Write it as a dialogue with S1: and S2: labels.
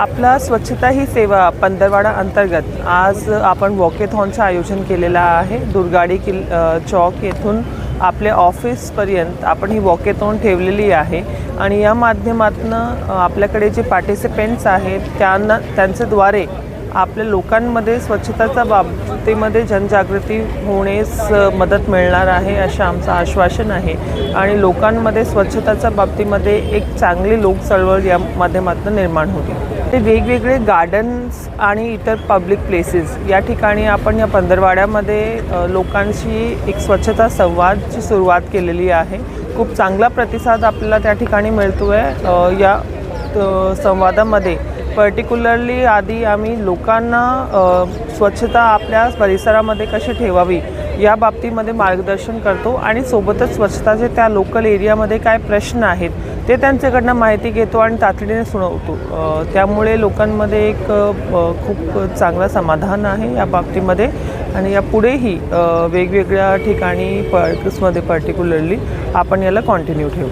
S1: आपला स्वच्छता ही सेवा पंधरवाडा अंतर्गत आज आपण वॉकेथॉनचं आयोजन केलेलं आहे. दुर्गाडी किल चौक येथून आपल्या ऑफिसपर्यंत आपण ही वॉकेथॉन ठेवलेली आहे. आणि या माध्यमातून आपल्याकडे जे पार्टिसिपेंट्स आहेत त्यांना त्यांच्याद्वारे आपल्या लोकांमध्ये स्वच्छताच्या बाबतीमध्ये जनजागृती होण्यास मदत मिळणार आहे असं आमचं आश्वासन आहे. आणि लोकांमध्ये स्वच्छताच्या बाबतीमध्ये एक चांगली लोकचळवळ या माध्यमातून निर्माण होते. ते वेगवेगळे गार्डन्स आणि इतर पब्लिक प्लेसेस या ठिकाणी आपण या पंधरवाड्यामध्ये लोकांशी एक स्वच्छता संवादची सुरुवात केलेली आहे. खूप चांगला प्रतिसाद आपल्याला त्या ठिकाणी मिळतो आहे या संवादामध्ये. पर्टिक्युलरली आधी आम्ही लोकांना स्वच्छता आपल्या परिसरामध्ये कशी ठेवावी या बाबतीमध्ये मार्गदर्शन करतो आणि सोबतच स्वच्छताचे त्या लोकल एरियामध्ये काय प्रश्न आहेत ते त्यांच्याकडनं माहिती घेतो आणि तातडीने सुनावतो त्यामुळे लोकांमध्ये एक खूप चांगलं समाधान आहे या बाबतीमध्ये. आणि यापुढेही पुढेही वेगवेगळ्या ठिकाणी पार्क्समध्ये पर्टिक्युलरली आपण याला कॉन्टिन्यू ठेवू.